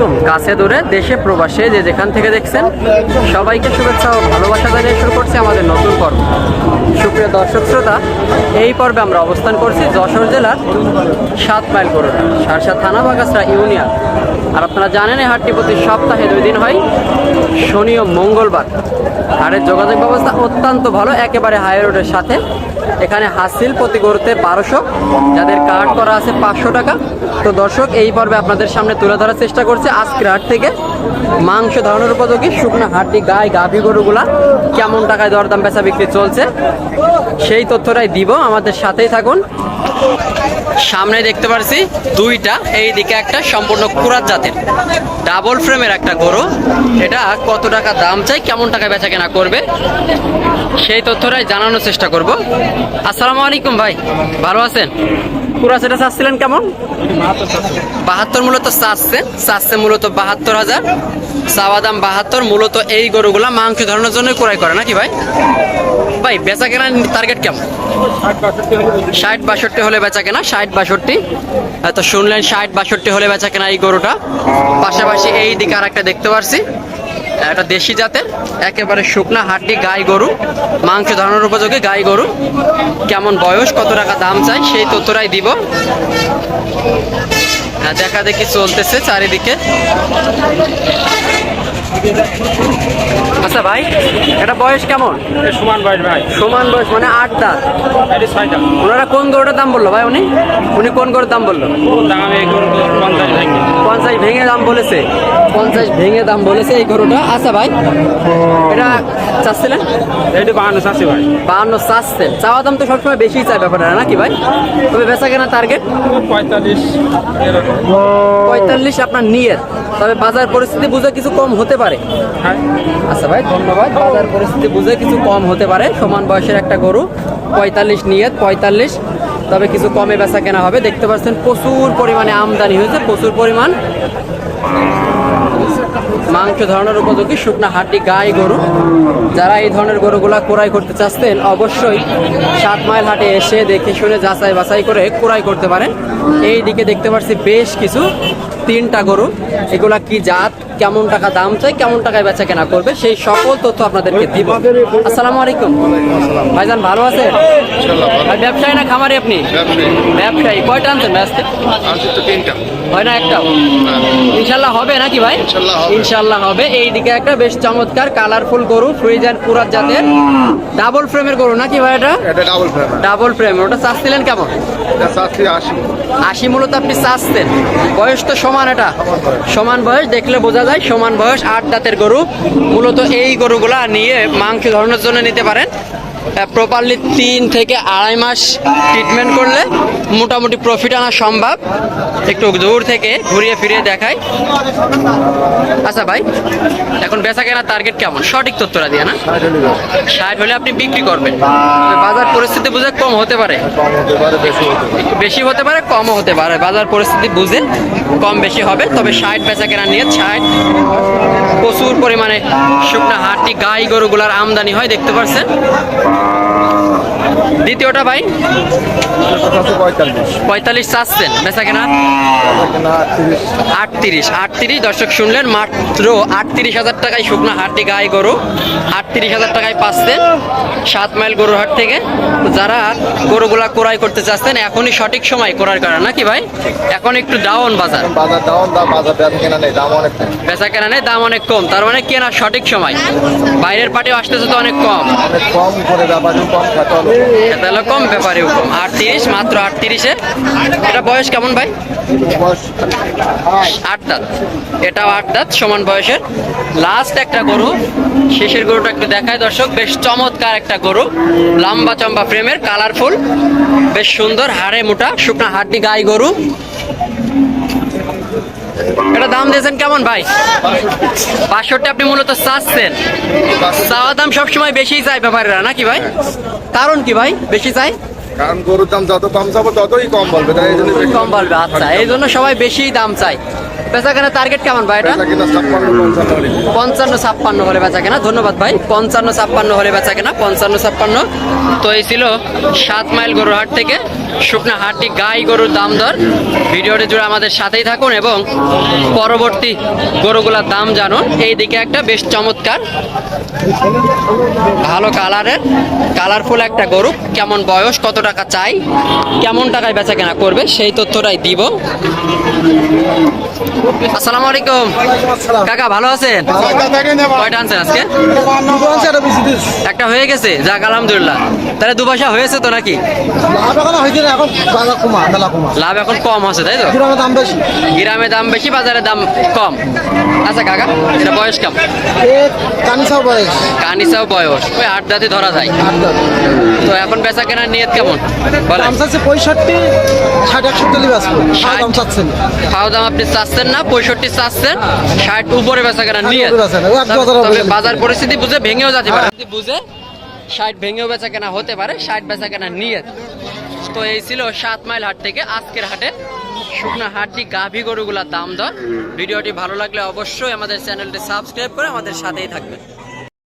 আলাইকুম কাছে দূরে, দেশে প্রবাসে যে যেখান থেকে দেখছেন, সবাইকে শুভেচ্ছা ও ভালোবাসা জানিয়ে শুরু করছি আমাদের নতুন পর্ব। সুপ্রিয় দর্শক শ্রোতা, এই পর্বে আমরা অবস্থান করছি যশোর জেলার সাত মাইল করোনা সারসা থানা বাগাসরা ইউনিয়ন। আর আপনারা জানেন, এই হাটটি প্রতি সপ্তাহে দুই দিন হয়, শনি ও মঙ্গলবার। হাটের যোগাযোগ ব্যবস্থা অত্যন্ত ভালো, একেবারে হাই রোডের সাথে। এখানে হাসিল প্রতি গরুতে বারোশো। যাদের কার্ড করা আছে পাঁচশো টাকা। তো দর্শক, এই পর্বে আপনাদের সামনে তুলে ধরার চেষ্টা করছে আজকের হাট থেকে। মাংস ধরানোর উপযোগী, শুকনো হাড্ডি গায়ে গাভী গরুগুলা কেমন টাকায় দরদাম বেচা বিক্রি চলছে? সেই তথ্যটাই দিব। আমাদের সাথেই থাকুন। সামনে দেখতে পারছি দুইটা এই দিকে একটা সম্পূর্ণ কুরাত জাতের। ডাবল ফ্রেমের একটা গরু। এটা কত টাকা দাম চাই কেমন টাকা বেচা কেনা করবে সেই তথ্যটাই জানানোর চেষ্টা করব। আসসালামু আলাইকুম ভাই ভালো আছেন? পুরা সেটা চাচ্ছিলেন কেমন? বাহাত্তর মূলত চাচ্ছে চাচ্ছে মূলত বাহাত্তর হাজার। চাওয়া দাম বাহাত্তর মূলত এই গরুগুলা মাংস ধরানোর জন্য ক্রয় করে নাকি ভাই? ভাই বেচা কেনা টার্গেট কেমন? ষাট বাষট্টি হলে বেচা কেনা ষাট বাষট্টি। তো শুনলেন ষাট বাষট্টি হলে বেচা কেনা এই গরুটা। পাশাপাশি এই দিকে আর একটা দেখতে পারছি। একটা দেশি জাতের একেবারে শুকনা হাড্ডি গাই গরু। মাংস ধরানোর উপযোগী গাই গরু। কেমন বয়স কত টাকা দাম চাই সেই তথ্যটাই দিব। হ্যাঁ, দেখা দেখি চলতেছে চারিদিকে। আচ্ছা ভাই? এটা বয়স কেমন? সমান বাইশ ভাই। সমান বয়স মানে আট দাঁত। ওনারা কোন গরুটার দাম বলল ভাই উনি? উনি কোন গরুর দাম বলল? পঞ্চাশ ভেঙে। দাম বলেছে। পঞ্চাশ ভেঙে দাম বলেছে এই গরুটা। আচ্ছা ভাই এটা চাচ্ছিলেন? এটি বাহান্ন ভাই। বাহান্ন চাচ্ছেন। চাওয়া দাম তো সবসময় বেশি চাই ব্যাপারটা নাকি ভাই? তবে বেচা কেনা টার্গেট পঁয়তাল্লিশ পঁয়তাল্লিশ আপনার নিয়ে। তবে বাজার পরিস্থিতি বুঝে কিছু কম হতে পারে। হ্যাঁ। আচ্ছা ভাই ধন্যবাদ। বাজার পরিস্থিতি বুঝে কিছু কম হতে পারে। সমান বয়সের একটা গরু, পঁয়তাল্লিশ নিয়ত, পঁয়তাল্লিশ। তবে কিছু কমে বেচা কেনা হবে। দেখতে পাচ্ছেন প্রচুর পরিমাণে আমদানি হয়েছে, প্রচুর পরিমাণ মাংস ধরনের উপযোগী শুকনো হাড্ডি গাই গরু। যারা এই ধরনের গরুগুলা ক্রয় করতে চাচ্ছেন, অবশ্যই সাত মাইল হাটে এসে দেখে শুনে যাচাই বাছাই করে ক্রয় করতে পারেন। এই দিকে দেখতে পাচ্ছি বেশ কিছু তিনটা গরু। এগুলা কি জাত? কেমন টাকা দাম চাই কেমন টাকায় বেচা কেনা করবে সেই সকল তথ্য আপনাদেরকে দিব। আসসালামু আলাইকুম। ভাইজান ভালো আছে ব্যবসায়ী না খামারি আপনি? ব্যবসায়ী। কয়টা আনছেন ব্যস্ত হয় না একটাও? ইনশাল্লাহ হবে নাকি ভাই? ইনশাল্লাহ হবে। হবে। এইদিকে একটা বেশ চমৎকার কালারফুল গরু ফ্রিজার পুরাত জাতের ডাবল ফ্রেমের গরু নাকি ভাই এটা? ডাবল ফ্রেম ডাবল ফ্রেম ওটা চাচ্ছিলেন কেমন? আশি। আশি মূলত আপনি চাচ্ছেন। বয়স তো সমান এটা। সমান বয়স। দেখলে বোঝা যায় সমান বয়স আট দাঁতের গরু। মূলত এই গরুগুলা নিয়ে মাংস ধরানোর জন্য নিতে পারেন। প্রপারলি তিন থেকে আড়াই মাস ট্রিটমেন্ট করলে মোটামুটি প্রফিট আনা সম্ভব। একটু দূর থেকে ঘুরিয়ে ফিরিয়ে দেখাই। আচ্ছা ভাই, এখন বেচা কেনার টার্গেট কেমন? সঠিক তথ্যটা দিয়ে না? ষাট হলে আপনি বিক্রি করবেন। বাজার পরিস্থিতি বুঝে কম হতে পারে। বেশি হতে পারে, কমও হতে পারে। বাজার পরিস্থিতি বুঝে কম বেশি হবে। তবে ষাট বেচা কেনা নিয়ে ষাট প্রচুর পরিমাণে শুকনা হাটটি গাই গরুগুলার আমদানি হয় দেখতে পাচ্ছেন দ্বিতীয়টা ভাই? পঁয়তাল্লিশ। চাচ্ছেন। বেচা কেনা? আটত্রিশ। আটত্রিশ। দর্শক শুনলেন মাত্র আটত্রিশ হাজার টাকায় শুকনো হাটটি গায়ে গরু। আটত্রিশ হাজার টাকায় পাচ্ছেন সাত মাইল গরুর হাট থেকে। যারা গরুগুলা ক্রয় করতে চাচ্ছেন এখনই সঠিক সময় ক্রয় করা নাকি ভাই? এখন একটু ডাউন বাজার। বাজার ডাউন দাম বাজার বেচা কেনা নেই দাম অনেক কম। বেচা কেনা নেই দাম অনেক কম। তার মানে কেনার সঠিক সময়। বাইরের পার্টিও আসতেছে তো অনেক কম। কম করে কম তাহলে কম ব্যাপারেও কম আটত্রিশ, মাত্র আটত্রিশে। এটা বয়স কেমন ভাই? আট দাঁত। এটাও আট দাঁত, সমান বয়সের। লাস্ট একটা গরু, শেষের গরুটা একটু দেখায় দর্শক, বেশ চমৎকার একটা গরু। লম্বা চম্বা ফ্রেমের কালারফুল বেশ সুন্দর, হাড়ে মোটা, শুকনা হাড্ডি গাই গরু। এটা দাম দিয়েছেন কেমন ভাই? পাঁচশোটা আপনি মূলত চাচ্ছেন। চাওয়া দাম সবসময় বেশিই চাই ব্যাপারীরা নাকি ভাই? কারণ কি ভাই? বেশি চাই কারণ গরুর দাম যত কম যাব ততই কম বলবে তাই জন্য কম বলবে আচ্ছা এই জন্য সবাই বেশি দাম চাই বেচা কেনা টার্গেট কেমন ভাই এটা? পঞ্চান্ন ছাপ্পান্ন হলে বেচা কেনা ধন্যবাদ ভাই। পঞ্চান্ন ছাপ্পান্ন হলে বেচা কেনা পঞ্চান্ন ছাপ্পান্ন। তো এই ছিল সাত মাইল গরুহাট থেকে। শুকনা হাটটি গাই গরুর দাম দর। ভিডিওটি জুড়ে আমাদের সাথেই থাকুন এবং পরবর্তী গরুগুলার দাম জানুন। এই দিকে একটা বেশ চমৎকার, ভালো কালারের, কালারফুল একটা গরু। কেমন বয়স, কত টাকা চাই, কেমন টাকায় বেচা কেনা করবে, সেই তথ্যটাই দিব। আসসালামু আলাইকুম। কাকা ভালো আছেন? কয়টা আনছেন আজকে? একটা হয়ে গেছে? যাক আলহামদুলিল্লাহ। তাহলে দু পয়সা হয়েছে তো নাকি? লাভ এখন কম আছে তাই তো? গ্রামে দাম বেশি বাজারে দাম কম। আচ্ছা কাকা এটা বয়স কেমন? কানিসাও বয়স। ওই আট দাঁতে ধরা যায়। তো এখন বেচা কেনার নিয়ত কেমন? পঁয়ষট্টি ষাট? দাম চাচ্ছেন খাওয়া দাম আপনি চাচ্ছেন? না পঁয়ষট্টি চাচ্ছেন ষাট উপরে বেচা কেনা, নিয়ে। তবে-। বাজার পরিস্থিতি বুঝে ভেঙেও যেতে পারে। বুঝে ষাট ভেঙেও বেচা কেনা হতে পারে ষাট বেচা কেনা নিয়ে। তো এই ছিল সাত মাইল হাট থেকে আজকের হাটে। শুকনো হাটটি গাভী গরুগুলার দাম দর। ভিডিওটি ভালো লাগলে অবশ্যই আমাদের চ্যানেলটি সাবস্ক্রাইব করে আমাদের সাথেই থাকবেন।